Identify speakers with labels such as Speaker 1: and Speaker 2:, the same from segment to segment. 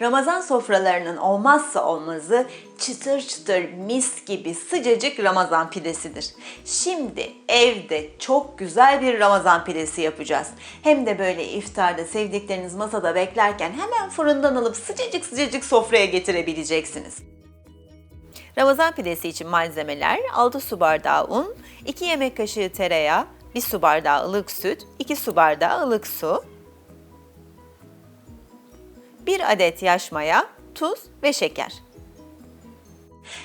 Speaker 1: Ramazan sofralarının olmazsa olmazı çıtır çıtır mis gibi sıcacık Ramazan pidesidir. Şimdi evde çok güzel bir Ramazan pidesi yapacağız. Hem de böyle iftarda sevdikleriniz masada beklerken hemen fırından alıp sıcacık sıcacık sofraya getirebileceksiniz. Ramazan pidesi için malzemeler 6 su bardağı un, 2 yemek kaşığı tereyağı, 1 su bardağı ılık süt, 2 su bardağı ılık su, 1 adet yaş maya, tuz ve şeker.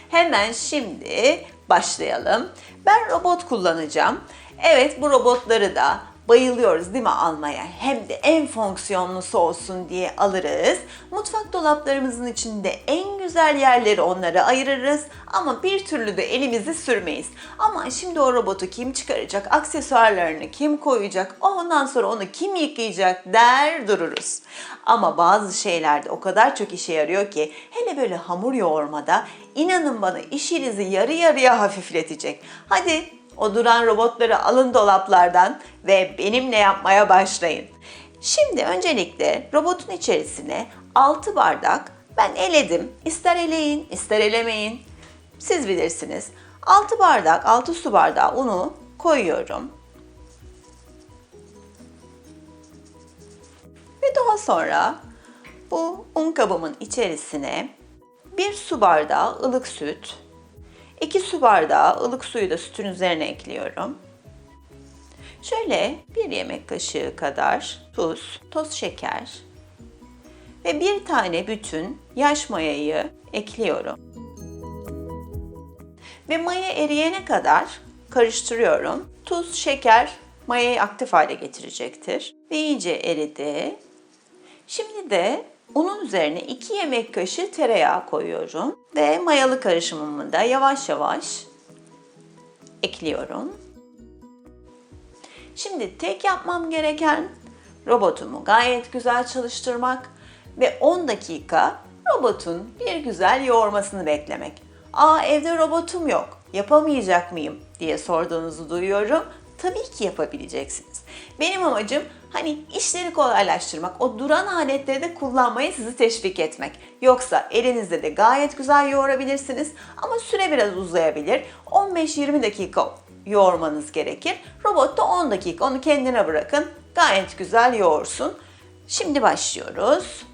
Speaker 1: Hemen şimdi başlayalım. Ben robot kullanacağım. Evet bu robotları da bayılıyoruz değil mi almaya? Hem de en fonksiyonlusu olsun diye alırız. Mutfak dolaplarımızın içinde en güzel yerleri onlara ayırırız ama bir türlü de elimizi sürmeyiz. Ama şimdi o robotu kim çıkaracak, aksesuarlarını kim koyacak, ondan sonra onu kim yıkayacak der dururuz. Ama bazı şeylerde o kadar çok işe yarıyor ki hele böyle hamur yoğurmada inanın bana işinizi yarı yarıya hafifletecek. Hadi o duran robotları alın dolaplardan ve benimle yapmaya başlayın. Şimdi öncelikle robotun içerisine 6 bardak ben eledim. İster eleyin, ister elemeyin. Siz bilirsiniz. 6 bardak, 6 su bardağı unu koyuyorum. Ve daha sonra bu un kabımın içerisine 1 su bardağı ılık süt, 2 su bardağı ılık suyu da sütün üzerine ekliyorum. Şöyle bir yemek kaşığı kadar tuz, toz şeker ve bir tane bütün yaş mayayı ekliyorum. Ve maya eriyene kadar karıştırıyorum. Tuz, şeker mayayı aktif hale getirecektir. Ve iyice eridi. Şimdi de unun üzerine 2 yemek kaşığı tereyağı koyuyorum ve mayalı karışımımı da yavaş yavaş ekliyorum. Şimdi tek yapmam gereken robotumu gayet güzel çalıştırmak ve 10 dakika robotun bir güzel yoğurmasını beklemek. Aa evde robotum yok, yapamayacak mıyım diye sorduğunuzu duyuyorum. Tabii ki yapabileceksiniz. Benim amacım hani işleri kolaylaştırmak, o duran aletleri de kullanmayı sizi teşvik etmek. Yoksa elinizde de gayet güzel yoğurabilirsiniz ama süre biraz uzayabilir. 15-20 dakika yoğurmanız gerekir. Robot da 10 dakika onu kendine bırakın. Gayet güzel yoğursun. Şimdi başlıyoruz.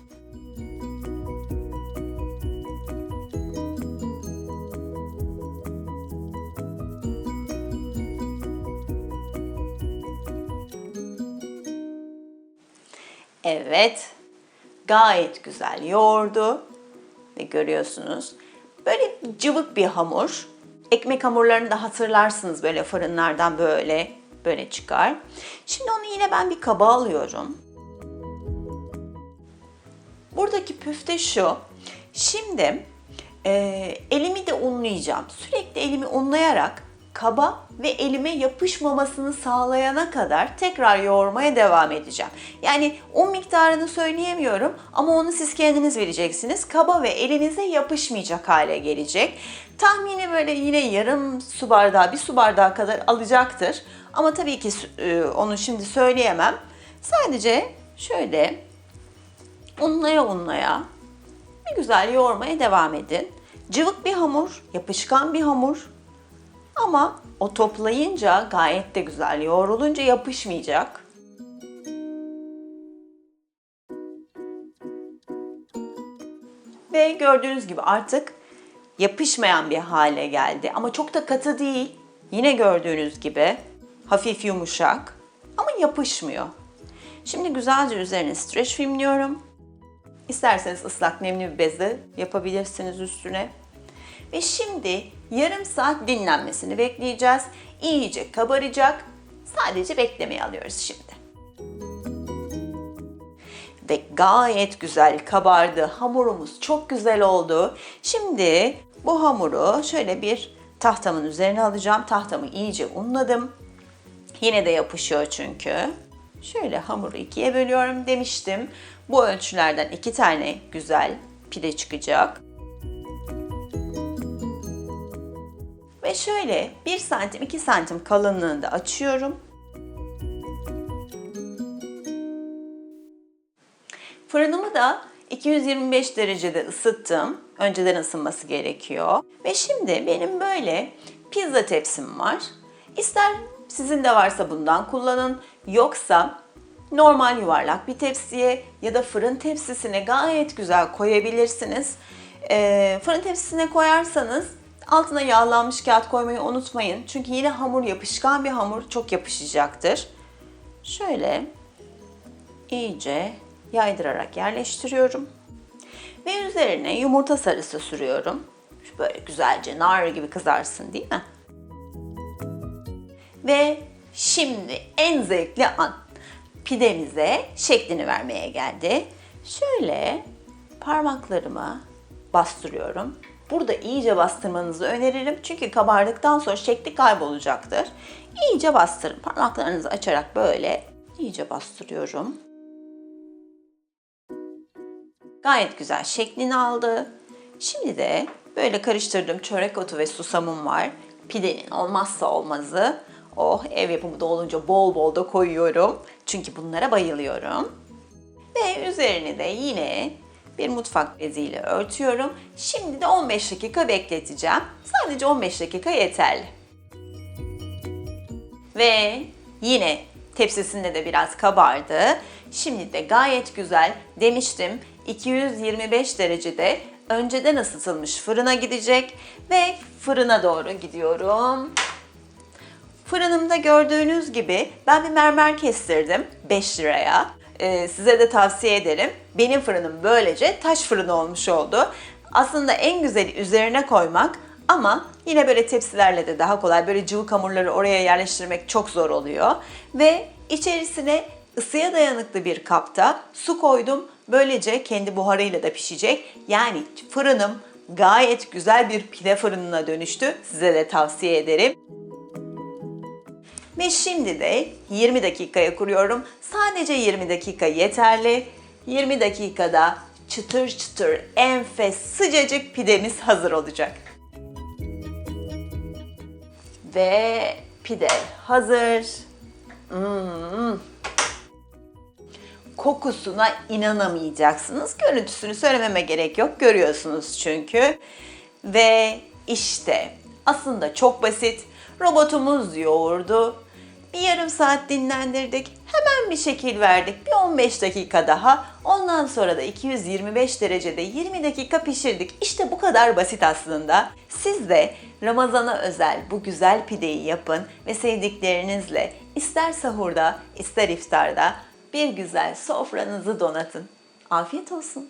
Speaker 1: Evet, gayet güzel yoğurdu ve görüyorsunuz böyle cıvık bir hamur. Ekmek hamurlarını da hatırlarsınız böyle fırınlardan böyle böyle çıkar. Şimdi onu yine ben bir kaba alıyorum. Buradaki püf de şu. Şimdi e, elimi de unlayacağım. Sürekli elimi unlayarak kaba ve elime yapışmamasını sağlayana kadar tekrar yoğurmaya devam edeceğim. Yani un miktarını söyleyemiyorum ama onu siz kendiniz vereceksiniz. Kaba ve elinize yapışmayacak hale gelecek. Tahmini böyle yine yarım su bardağı, bir su bardağı kadar alacaktır. Ama tabii ki e, onu şimdi söyleyemem. Sadece şöyle unlaya unlaya bir güzel yoğurmaya devam edin. Cıvık bir hamur, yapışkan bir hamur ama o toplayınca gayet de güzel yoğrulunca yapışmayacak. Ve gördüğünüz gibi artık yapışmayan bir hale geldi. Ama çok da katı değil. Yine gördüğünüz gibi hafif yumuşak ama yapışmıyor. Şimdi güzelce üzerine streç filmliyorum. İsterseniz ıslak nemli bir bezle yapabilirsiniz üstüne. Ve şimdi yarım saat dinlenmesini bekleyeceğiz. İyice kabaracak. Sadece beklemeye alıyoruz şimdi. Ve gayet güzel kabardı. Hamurumuz çok güzel oldu. Şimdi bu hamuru şöyle bir tahtamın üzerine alacağım. Tahtamı iyice unladım. Yine de yapışıyor çünkü. Şöyle hamuru ikiye bölüyorum demiştim. Bu ölçülerden iki tane güzel pide çıkacak. Ve şöyle 1 santim 2 santim kalınlığında açıyorum. Fırınımı da 225 derecede ısıttım. Önceden ısınması gerekiyor. Ve şimdi benim böyle pizza tepsim var. İster sizin de varsa bundan kullanın. Yoksa normal yuvarlak bir tepsiye ya da fırın tepsisine gayet güzel koyabilirsiniz. Ee, fırın tepsisine koyarsanız altına yağlanmış kağıt koymayı unutmayın. Çünkü yine hamur yapışkan bir hamur çok yapışacaktır. Şöyle iyice yaydırarak yerleştiriyorum. Ve üzerine yumurta sarısı sürüyorum. Böyle güzelce nar gibi kızarsın değil mi? Ve şimdi en zevkli an. Pidemize şeklini vermeye geldi. Şöyle parmaklarımı bastırıyorum. Burada iyice bastırmanızı öneririm. Çünkü kabardıktan sonra şekli kaybolacaktır. İyice bastırın. Parmaklarınızı açarak böyle iyice bastırıyorum. Gayet güzel şeklini aldı. Şimdi de böyle karıştırdığım çörek otu ve susamım var. Pidenin olmazsa olmazı. Oh ev yapımı da olunca bol bol da koyuyorum. Çünkü bunlara bayılıyorum. Ve üzerini de yine bir mutfak beziyle örtüyorum. Şimdi de 15 dakika bekleteceğim. Sadece 15 dakika yeterli. Ve yine tepsisinde de biraz kabardı. Şimdi de gayet güzel demiştim 225 derecede önceden ısıtılmış fırına gidecek ve fırına doğru gidiyorum. Fırınımda gördüğünüz gibi ben bir mermer kestirdim 5 liraya. Ee, size de tavsiye ederim. Benim fırınım böylece taş fırın olmuş oldu. Aslında en güzeli üzerine koymak ama yine böyle tepsilerle de daha kolay. Böyle cıvık hamurları oraya yerleştirmek çok zor oluyor. Ve içerisine ısıya dayanıklı bir kapta su koydum. Böylece kendi buharıyla da pişecek. Yani fırınım gayet güzel bir pide fırınına dönüştü. Size de tavsiye ederim. Ve şimdi de 20 dakikaya kuruyorum. Sadece 20 dakika yeterli. 20 dakikada çıtır çıtır enfes sıcacık pidemiz hazır olacak. Ve pide hazır. Hmm. Kokusuna inanamayacaksınız. Görüntüsünü söylememe gerek yok. Görüyorsunuz çünkü. Ve işte aslında çok basit. Robotumuz yoğurdu. Bir yarım saat dinlendirdik. Hemen bir şekil verdik. Bir 15 dakika daha. Ondan sonra da 225 derecede 20 dakika pişirdik. İşte bu kadar basit aslında. Siz de Ramazana özel bu güzel pideyi yapın ve sevdiklerinizle ister sahurda ister iftarda bir güzel sofranızı donatın. Afiyet olsun.